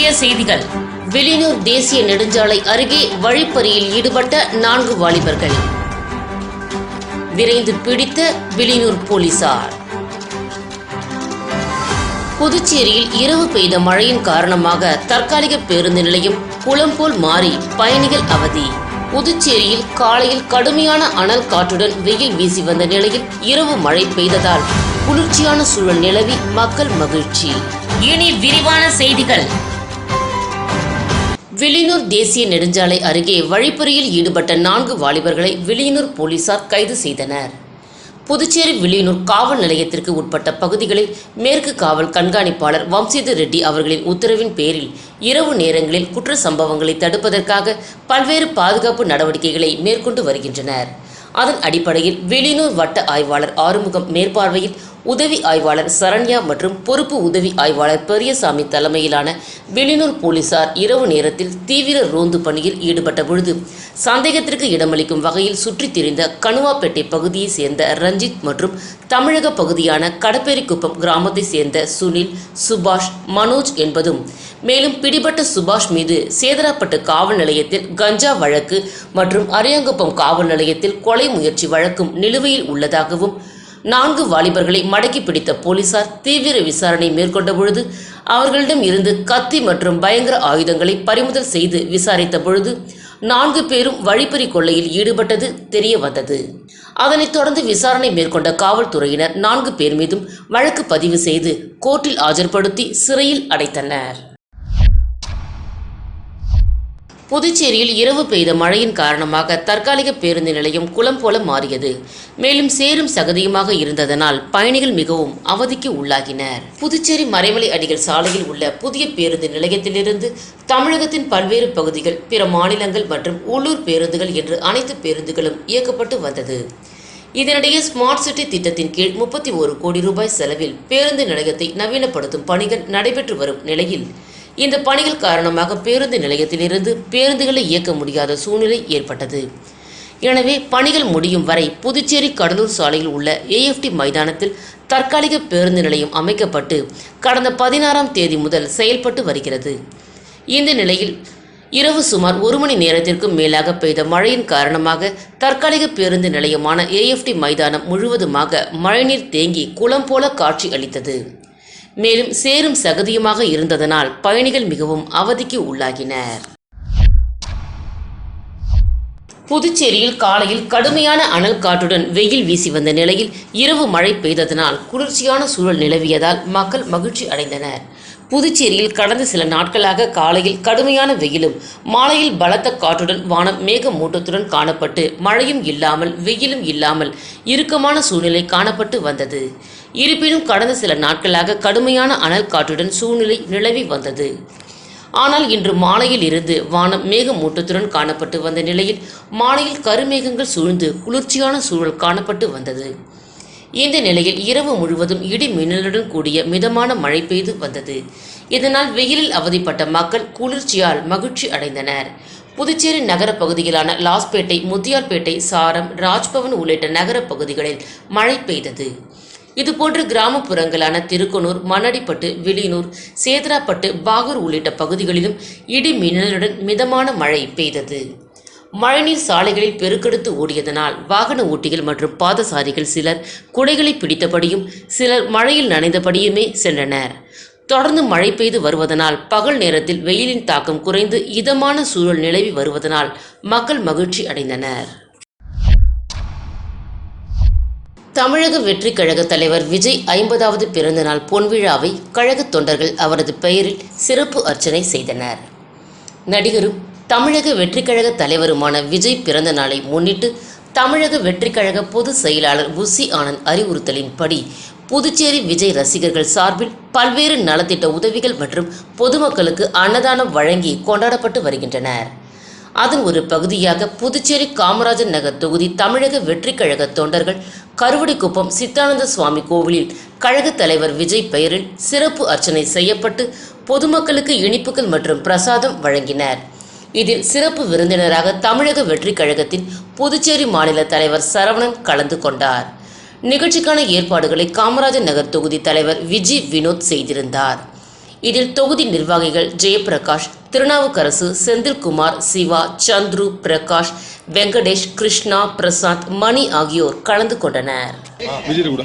முக்கிய செய்திகள். வெளியூர் தேசிய நெடுஞ்சாலை அருகே வழிப்பறியில் ஈடுபட்ட நான்கு வாலிபர்கள். விரைந்து பிடித்த வெளியூர் போலீசார். புதுச்சேரியில் இரவு பெய்த மழையின் காரணமாக தற்காலிக பேருந்து நிலையம் குளம் போல் மாறி பயணிகள் அவதி. புதுச்சேரியில் காலையில் கடுமையான அனல் காற்றுடன் வெயில் வீசி வந்த நிலையில் இரவு மழை பெய்ததால் குளிர்ச்சியான சூழல் நிலவி மக்கள் மகிழ்ச்சி. இனி விரிவான செய்திகள். வில்லியனூர் தேசிய நெடுஞ்சாலை அருகே வழிப்பறியில் ஈடுபட்ட நான்கு வாலிபர்களை வில்லியனூர் போலீசார் கைது செய்தனர். புதுச்சேரி வில்லியனூர் காவல் நிலையத்திற்கு உட்பட்ட பகுதிகளில் மேற்கு காவல் கண்காணிப்பாளர் வம்சித ரெட்டி அவர்களின் உத்தரவின் பேரில் இரவு நேரங்களில் குற்ற சம்பவங்களை தடுப்பதற்காக பல்வேறு பாதுகாப்பு நடவடிக்கைகளை மேற்கொண்டு வருகின்றனர். அதன் அடிப்படையில் வெளியூர் வட்ட ஆய்வாளர் ஆறுமுகம் மேற்பார்வையில் உதவி ஆய்வாளர் சரண்யா மற்றும் பொறுப்பு உதவி ஆய்வாளர் பெரியசாமி தலைமையிலான வெளியூர் போலீசார் இரவு நேரத்தில் தீவிர ரோந்து பணியில் ஈடுபட்ட பொழுது சந்தேகத்திற்கு இடமளிக்கும் வகையில் சுற்றித் திரிந்த கணுவாப்பேட்டை பகுதியைச் சேர்ந்த ரஞ்சித் மற்றும் தமிழக பகுதியான கடப்பேரிக்குப்பம் கிராமத்தைச் சேர்ந்த சுனில் சுபாஷ் மனோஜ் என்பதும் மேலும் பிடிபட்ட சுபாஷ் மீது சேதராப்பட்டு காவல் நிலையத்தில் கஞ்சா வழக்கு மற்றும் அரியாங்குப்பம் காவல் நிலையத்தில் கொலை முயற்சி வழக்கும் நிலுவையில் உள்ளதாகவும் நான்கு வாலிபர்களை மடக்கி பிடித்த போலீசார் தீவிர விசாரணை மேற்கொண்ட பொழுது அவர்களிடம் இருந்து கத்தி மற்றும் பயங்கர ஆயுதங்களை பறிமுதல் செய்து விசாரித்த பொழுது நான்கு பேரும் வழிப்பறி கொள்ளையில் ஈடுபட்டது தெரிய வந்தது. அதனைத் தொடர்ந்து விசாரணை மேற்கொண்ட காவல்துறையினர் நான்கு பேர் மீதும் வழக்கு பதிவு செய்து கோர்ட்டில் ஆஜர்படுத்தி சிறையில் அடைத்தனர். புதுச்சேரியில் இரவு பெய்த மழையின் காரணமாக தற்காலிக பேருந்து நிலையம் குளம் போல மாறியது. மேலும் சேரும் சகதியுமாக இருந்ததனால் பயணிகள் மிகவும் அவதிக்கு உள்ளாகினர். புதுச்சேரி மறைமலை அடிகள் சாலையில் உள்ள புதிய பேருந்து நிலையத்திலிருந்து தமிழகத்தின் பல்வேறு பகுதிகள் பிற மாநிலங்கள் மற்றும் உள்ளூர் பேருந்துகள் என்று அனைத்து பேருந்துகளும் இயக்கப்பட்டு வந்தது. இதனிடையே ஸ்மார்ட் சிட்டி திட்டத்தின் கீழ் முப்பத்தி ஒரு கோடி ரூபாய் செலவில் பேருந்து நிலையத்தை நவீனப்படுத்தும் பணிகள் நடைபெற்று வரும் நிலையில் இந்த பணிகள் காரணமாக பேருந்து நிலையத்திலிருந்து பேருந்துகளை இயக்க முடியாத சூழ்நிலை ஏற்பட்டது. எனவே பணிகள் முடியும் வரை புதுச்சேரி கடலூர் சாலையில் உள்ள ஏஎஃப்டி மைதானத்தில் தற்காலிக பேருந்து நிலையம் அமைக்கப்பட்டு கடந்த பதினாறாம் தேதி முதல் செயல்பட்டு வருகிறது. இந்த நிலையில் இரவு சுமார் ஒரு மணி நேரத்திற்கும் மேலாக பெய்த மழையின் காரணமாக தற்காலிக பேருந்து நிலையமான ஏஎஃப்டி மைதானம் முழுவதுமாக மழைநீர் தேங்கி குளம் போல காட்சி அளித்தது. மேலும் சேரும் சகதியுமாக இருந்ததனால் பயணிகள் மிகவும் அவதிக்கு உள்ளாகினர். புதுச்சேரியில் காலையில் கடுமையான அனல் காற்றுடன் வெயில் வீசி வந்த நிலையில் இரவு மழை பெய்ததனால் குளிர்ச்சியான சூழல் நிலவியதால் மக்கள் மகிழ்ச்சி அடைந்தனர். புதுச்சேரியில் கடந்த சில நாட்களாக காலையில் கடுமையான வெயிலும் மாலையில் பலத்த காற்றுடன் வானம் மேகமூட்டத்துடன் காணப்பட்டு மழையும் இல்லாமல் வெயிலும் இல்லாமல் இறுக்கமான சூழ்நிலை காணப்பட்டு வந்தது. இருப்பினும் கடந்த சில நாட்களாக கடுமையான அனல் காற்றுடன் சூழ்நிலை நிலவி வந்தது. ஆனால் இன்று மாலையில் இருந்து வானம் மேகமூட்டத்துடன் காணப்பட்டு வந்த நிலையில் மாலையில் கருமேகங்கள் சூழ்ந்து குளிர்ச்சியான சூழல் காணப்பட்டு வந்தது. இந்த நிலையில் இரவு முழுவதும் இடி மின்னலுடன் கூடிய மிதமான மழை பெய்து வந்தது. இதனால் வெயிலில் அவதிப்பட்ட மக்கள் குளிர்ச்சியால் மகிழ்ச்சி அடைந்தனர். புதுச்சேரி நகர பகுதிகளான லாஸ்பேட்டை முத்தியால்பேட்டை சாரம் ராஜ்பவன் உள்ளிட்ட நகர பகுதிகளில் மழை பெய்தது. இதுபோன்று கிராமப்புறங்களான திருக்கனூர் மண்ணடிப்பட்டு வில்லியனூர் சேதராப்பட்டு பாகூர் உள்ளிட்ட பகுதிகளிலும் இடி மின்னலுடன் மிதமான மழை பெய்தது. மழைநீர் சாலைகளில் பெருக்கெடுத்து ஓடியதனால் வாகன ஓட்டிகள் மற்றும் பாதசாரிகள் சிலர் குடைகளை பிடித்தபடியும் சிலர் மழையில் நனைந்தபடியுமே சென்றனர். தொடர்ந்து மழை பெய்து வருவதனால் பகல் நேரத்தில் வெயிலின் தாக்கம் குறைந்து இதமான சூழல் நிலவி வருவதனால் மக்கள் மகிழ்ச்சி அடைந்தனர். தமிழக வெற்றி கழக தலைவர் விஜய் ஐம்பதாவது பிறந்தநாள் பொன்விழாவை கழக தொண்டர்கள் அவரது பெயரில் சிறப்பு அர்ச்சனை செய்தனர். நடிகரும் தமிழக வெற்றி கழக தலைவருமான விஜய் பிறந்த நாளை முன்னிட்டு தமிழக வெற்றி கழக பொதுச் செயலாளர் புசி ஆனந்த் அறிவுறுத்தலின்படி புதுச்சேரி விஜய் ரசிகர்கள் சார்பில் பல்வேறு நலத்திட்ட உதவிகள் மற்றும் பொதுமக்களுக்கு அன்னதானம் வழங்கி கொண்டாடப்பட்டு வருகின்றனர். அதன் ஒரு பகுதியாக புதுச்சேரி காமராஜர் நகர் தொகுதி தமிழக வெற்றி கழக தொண்டர்கள் கருவடிக்குப்பம் சித்தானந்த சுவாமி கோவிலில் கழக தலைவர் விஜய் பெயரில் சிறப்பு அர்ச்சனை செய்யப்பட்டு பொதுமக்களுக்கு இனிப்புகள் மற்றும் பிரசாதம் வழங்கினர். இதில் சிறப்பு விருந்தினராக தமிழக வெற்றி கழகத்தின் புதுச்சேரி மாநில தலைவர் சரவணன் கலந்து கொண்டார். நிகழ்ச்சிக்கான ஏற்பாடுகளை காமராஜர் நகர் தொகுதி தலைவர் விஜி வினோத் செய்திருந்தார். இதில் தொகுதி நிர்வாகிகள் ஜெயபிரகாஷ் திருநாவுக்கரசு செந்தில்குமார் சிவா சந்துரு பிரகாஷ் வெங்கடேஷ் கிருஷ்ணா பிரசாந்த் மணி ஆகியோர் கலந்து கொண்டனர். விஜய் கூட.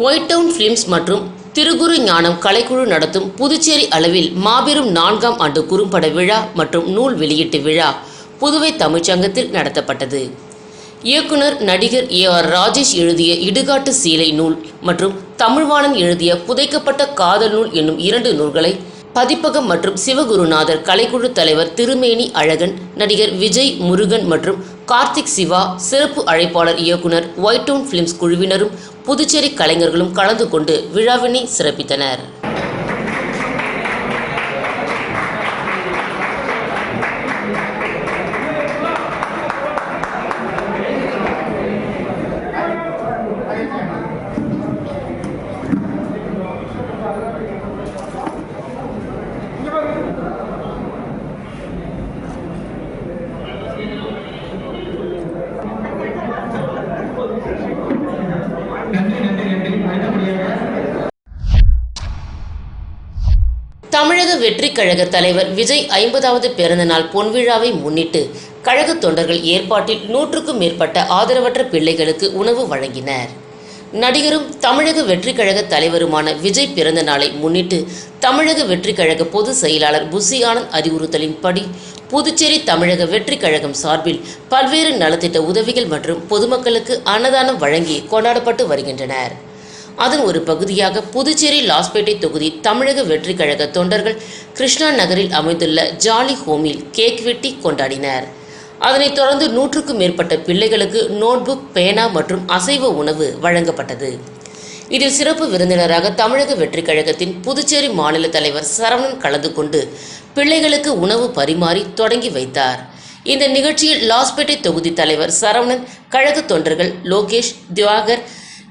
ஒயிட் டவுன் ஃபிலிம்ஸ் மற்றும் திருகுரு ஞானம் கலைக்குழு நடத்தும் புதுச்சேரி அளவில் மாபெரும் நான்காம் ஆண்டு குறும்பட விழா மற்றும் நூல் வெளியீட்டு விழா புதுவை தமிழ்ச்சங்கத்தில் நடத்தப்பட்டது. இயக்குனர் நடிகர் ஏ ஆர் ராஜேஷ் எழுதிய இடுகாட்டு சீலை நூல் மற்றும் தமிழ்வாணன் எழுதிய புதைக்கப்பட்ட காதல் நூல் என்னும் இரண்டு நூல்களை பதிப்பகம் மற்றும் சிவகுருநாதர் கலைக்குழு தலைவர் திருமேனி அழகன் நடிகர் விஜய் முருகன் மற்றும் கார்த்திக் சிவா சிறப்பு அழைப்பாளர் இயக்குனர் ஒயிட் டவுன் பிலிம்ஸ் குழுவினரும் புதுச்சேரி கலைஞர்களும் கலந்து கொண்டு விழாவினை சிறப்பித்தனர். தமிழக வெற்றி கழக தலைவர் விஜய் ஐம்பதாவது பிறந்தநாள் பொன்விழாவை முன்னிட்டு கழக தொண்டர்கள் ஏற்பாட்டில் நூற்றுக்கும் மேற்பட்ட ஆதரவற்ற பிள்ளைகளுக்கு உணவு வழங்கினர். நடிகரும் தமிழக வெற்றி கழக தலைவருமான விஜய் பிறந்த நாளை முன்னிட்டு தமிழக வெற்றி கழக பொதுச் செயலாளர் புசி ஆனந்த் அறிவுறுத்தலின்படி புதுச்சேரி தமிழக வெற்றி கழகம் சார்பில் பல்வேறு நலத்திட்ட உதவிகள் மற்றும் பொதுமக்களுக்கு அன்னதானம் வழங்கி கொண்டாடப்பட்டு வருகின்றனர். அதன் ஒரு பகுதியாக புதுச்சேரி லாஸ்பேட்டை தொகுதி தமிழக வெற்றி கழக தொண்டர்கள் கிருஷ்ணா நகரில் அமைந்துள்ள ஜாலி ஹோமில் கேக் வெட்டி கொண்டாடினர். அதனைத் தொடர்ந்து நூற்றுக்கும் மேற்பட்ட பிள்ளைகளுக்கு நோட்புக் பேனா மற்றும் அசைவ உணவு வழங்கப்பட்டது. இதில் சிறப்பு விருந்தினராக தமிழக வெற்றிக் கழகத்தின் புதுச்சேரி மாநில தலைவர் சரவணன் கலந்து கொண்டு பிள்ளைகளுக்கு உணவு பரிமாறி தொடங்கி வைத்தார். இந்த நிகழ்ச்சியில் லாஸ்பேட்டை தொகுதி தலைவர் சரவணன் கழக தொண்டர்கள் லோகேஷ் திவாகர்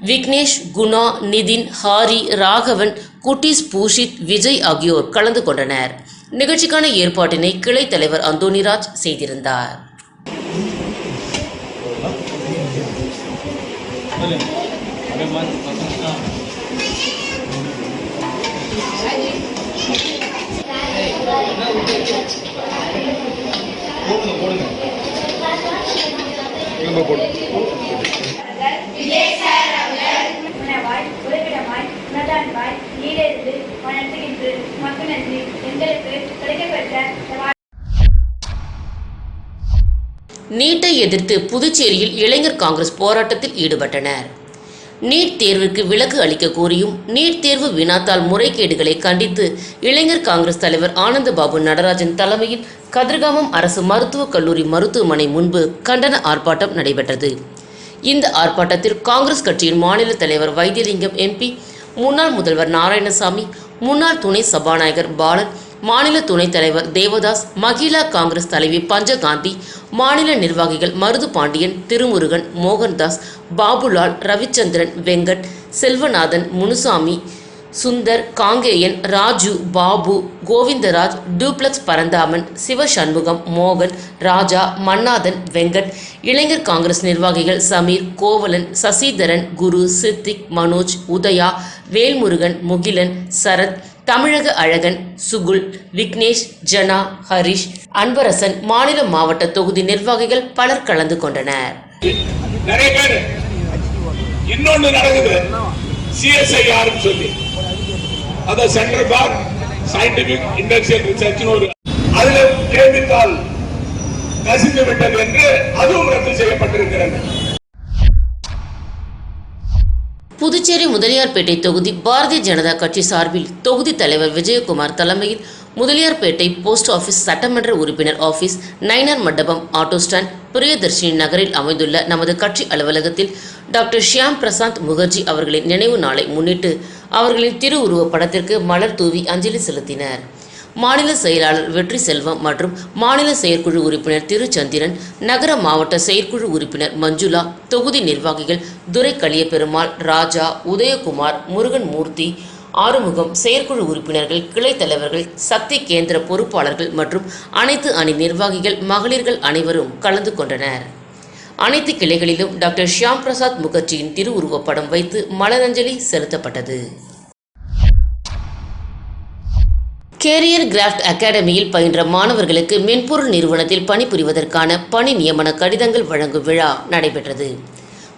விக்னேஷ் குணா நிதின் ஹாரி ராகவன் குட்டீஸ் பூஷித் விஜய் ஆகியோர் கலந்து கொண்டனர். நிகழ்ச்சிக்கான ஏற்பாட்டினை கிளை தலைவர் அந்தோனிராஜ் செய்திருந்தார். போடுங்க போடுங்க. அன்பாய் நீரிலிருந்து வளர்த்துகின்று மக்கு நன்றி எங்களுக்கு கிடைக்கப்பட்ட நீட்டை எதிர்த்து புதுச்சேரியில் இளைஞர் காங்கிரஸ் போராட்டத்தில் ஈடுபட்டனர். நீட் தேர்விற்கு விலக்கு அளிக்க கோரியும் நீட் தேர்வு வினாத்தால் முறைகேடுகளை கண்டித்து இளைஞர் காங்கிரஸ் தலைவர் ஆனந்தபாபு நடராஜன் தலைமையில் கதிர்காமம் அரசு மருத்துவக் கல்லூரி மருத்துவமனை முன்பு கண்டன ஆர்ப்பாட்டம் நடைபெற்றது. இந்த ஆர்ப்பாட்டத்தில் காங்கிரஸ் கட்சியின் மாநில தலைவர் வைத்தியலிங்கம் எம்பி முன்னாள் முதல்வர் நாராயணசாமி முன்னாள் துணை சபாநாயகர் பாலன் மாநில துணைத் தலைவர் தேவதாஸ் மகிழா காங்கிரஸ் தலைவி பஞ்சகாந்தி மாநில நிர்வாகிகள் மருது பாண்டியன் திருமுருகன் மோகன்தாஸ் பாபுலால் ரவிச்சந்திரன் வெங்கட் செல்வநாதன் முனுசாமி சுந்தர் காங்கேயன் ராஜு பாபு கோவிந்தராஜ் டூப்ளக்ஸ் பரந்தாமன் சிவசண்முகம் மோகன் ராஜா மன்னாதன் வெங்கட் இளைஞர் காங்கிரஸ் நிர்வாகிகள் சமீர் கோவலன் சசிதரன் குரு சித்திக் மனோஜ் உதயா வேல்முருகன் முகிலன் சரத் தமிழக அழகன் சுகுல் விக்னேஷ் ஜனா ஹரிஷ் அன்பரசன் மாநில மாவட்ட தொகுதி நிர்வாகிகள் பலர் கலந்து கொண்டனர். இன்னொன்று நடக்குது. சிஎஸ்ஐ நடக்குது சொல்லி. அந்த centre for scientific industrial research ஒரு அதுல கேள்வித்தாள் நசிந்து விட்டது என்று அதுவும் ரத்து செய்யப்பட்டிருக்கிறது. புதுச்சேரி முதலியார்பேட்டை தொகுதி பாரதிய ஜனதா கட்சி சார்பில் தொகுதி தலைவர் விஜயகுமார் தலைமையில் முதலியார்பேட்டை போஸ்ட் ஆஃபீஸ் சட்டமன்ற உறுப்பினர் office Nainar Mandapam auto stand Priyadarshini நகரில் அமைந்துள்ள நமது கட்சி அலுவலகத்தில் டாக்டர் ஷியாம் பிரசாந்த் முகர்ஜி அவர்களின் நினைவு நாளை முன்னிட்டு அவர்களின் திருவுருவப் படத்திற்கு மலர் தூவி அஞ்சலி செலுத்தினர். மாநில செயலாளர் வெற்றி செல்வம் மற்றும் மாநில செயற்குழு உறுப்பினர் திருச்சந்திரன் நகர மாவட்ட செயற்குழு உறுப்பினர் மஞ்சுளா தொகுதி நிர்வாகிகள் துரை கலியபெருமாள் ராஜா உதயகுமார் முருகன் மூர்த்தி ஆறுமுகம் செயற்குழு உறுப்பினர்கள் கிளை தலைவர்கள் சக்தி கேந்திர பொறுப்பாளர்கள் மற்றும் அனைத்து அணி நிர்வாகிகள் மகளிர்கள் அனைவரும் கலந்து கொண்டனர். அனைத்து கிளைகளிலும் டாக்டர் ஷியாம் பிரசாத் முகர்ஜியின் திருவுருவப்படம் வைத்து மலரஞ்சலி செலுத்தப்பட்டது. கேரியர் கிராஃப்ட் அகாடமியில் பயின்ற மாணவர்களுக்கு மென்பொருள் நிறுவனத்தில் பணிபுரிவதற்கான பணி நியமன கடிதங்கள் வழங்கும் விழா நடைபெற்றது.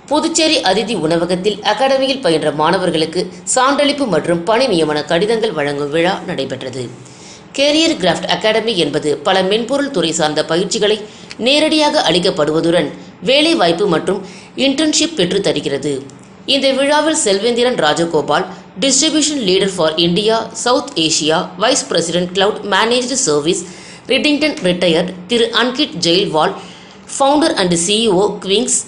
புதுச்சேரி அதிதி உணவகத்தில் அகாடமியில் பயின்ற மாணவர்களுக்கு சான்றளிப்பு மற்றும் பணி நியமன கடிதங்கள் வழங்கும் விழா நடைபெற்றது. கேரியர் கிராஃப்ட் அகாடமி என்பது பல மென்பொருள் துறை சார்ந்த பயிற்சிகளை நேரடியாக அளிக்கப்படுவதுடன் வேலைவாய்ப்பு மற்றும் இன்டர்ன்ஷிப் பெற்று தருகிறது இந்த விழாவில் Selvendran Rajagopal distribution leader for India South Asia vice president cloud managed service ரிட்டிங்டன் retired Thiru Ankit Jaiswal founder and CEO குவிங்ஸ்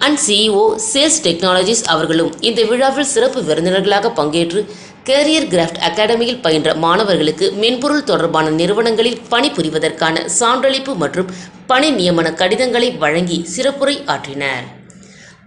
and CEO sales technologies அவர்களும் இந்த விழாவில் சிறப்பு விருந்தினர்களாக பங்கேற்று கேரியர் கிராஃப்ட் அகாடமியில் பயின்ற மாணவர்களுக்கு மென்பொருள் தொடர்பான நிறுவனங்களில் பணிபுரிவதற்கான சான்றளிப்பு மற்றும் பணி நியமன கடிதங்களை வழங்கி சிறப்புரை ஆற்றினர்.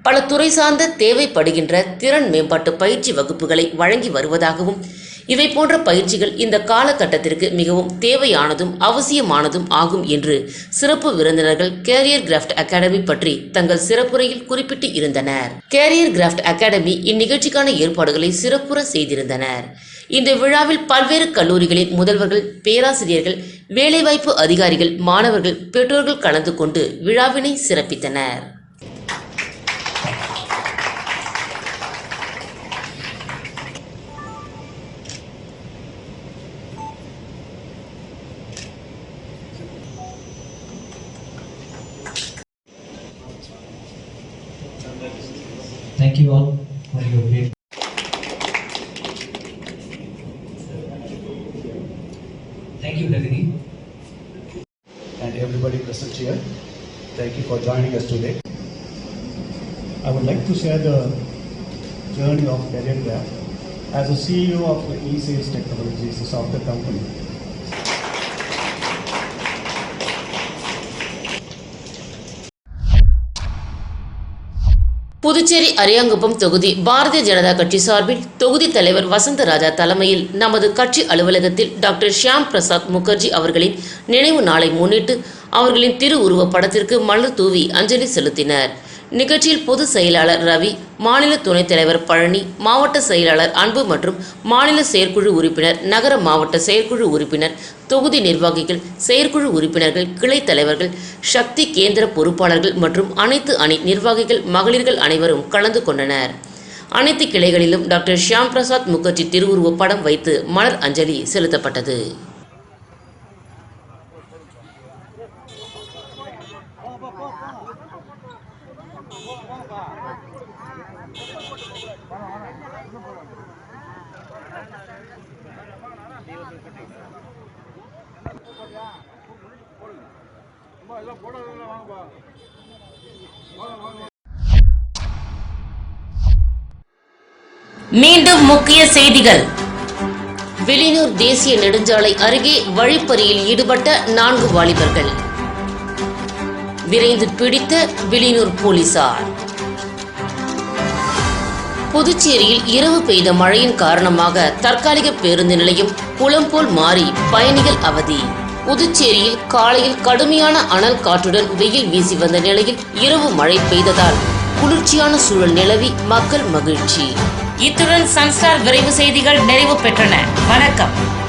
பல துறை சார்ந்த தேவைப்படுகின்ற திறன் மேம்பாட்டு பயிற்சி வகுப்புகளை வழங்கி வருவதாகவும் இவை போன்ற பயிற்சிகள் இந்த காலகட்டத்திற்கு மிகவும் தேவையானதும் அவசியமானதும் ஆகும் என்று சிறப்பு விருந்தினர்கள் கேரியர் கிராஃப்ட் அகாடமி பற்றி தங்கள் சிறப்புரையில் குறிப்பிட்டு இருந்தனர். கேரியர் கிராஃப்ட் அகாடமி இந்நிகழ்ச்சிக்கான ஏற்பாடுகளை சிறப்புற செய்திருந்தனர். இந்த விழாவில் பல்வேறு கல்லூரிகளின் முதல்வர்கள் பேராசிரியர்கள் வேலைவாய்ப்பு அதிகாரிகள் மாணவர்கள் பெற்றோர்கள் கலந்து கொண்டு விழாவினை சிறப்பித்தனர். Thank you all for your great. Thank you, Nagini. and everybody present here. Thank you for joining us today. I would like to share the journey of Career Graph. As a CEO of eSales Technologies, a software company, Puducherry Ariyankuppam தொகுதி பாரதிய ஜனதா கட்சி சார்பில் தொகுதி தலைவர் வசந்தராஜா தலைமையில் நமது கட்சி அலுவலகத்தில் doctor Shyam Prasad Mukherjee அவர்களின் நினைவு நாளை முன்னிட்டு அவர்களின் திரு படத்திற்கு மலர் தூவி அஞ்சலி செலுத்தினர். நிகழ்ச்சியில் பொதுச் செயலாளர் ரவி மாநில துணைத் தலைவர் பழனி மாவட்ட செயலாளர் அன்பு மற்றும் மாநில செயற்குழு உறுப்பினர் நகர மாவட்ட செயற்குழு உறுப்பினர் தொகுதி நிர்வாகிகள் செயற்குழு உறுப்பினர்கள் கிளை தலைவர்கள் சக்தி கேந்திர பொறுப்பாளர்கள் மற்றும் அனைத்து அணி நிர்வாகிகள் மகளிர்கள் அனைவரும் கலந்து கொண்டனர். அனைத்து கிளைகளிலும் டாக்டர் ஷியாம் பிரசாத் முகர்ஜி திருவுருவ படம் வைத்து மலர் அஞ்சலி செலுத்தப்பட்டது. மீண்டும் முக்கிய செய்திகள். வெளியூர் தேசிய நெடுஞ்சாலை அருகே வழிப்பறியில் ஈடுபட்ட நான்கு வாலிபர்கள். விரைந்து பிடித்த வெளியூர் போலீசார். புதுச்சேரியில் இரவு பெய்த மழையின் காரணமாக தற்காலிக பேருந்து நிலையம் குளம் போல் மாறி பயணிகள் அவதி. புதுச்சேரியில் காலையில் கடுமையான அனல் காற்றுடன் வெயில் வீசி வந்த நிலையில் இரவு மழை பெய்ததால் குளிர்ச்சியான சூழல் நிலவி மக்கள் மகிழ்ச்சி. இத்துடன் சன்ஸ்டார் விரைவு செய்திகள் நிறைவு பெற்றன. வணக்கம்.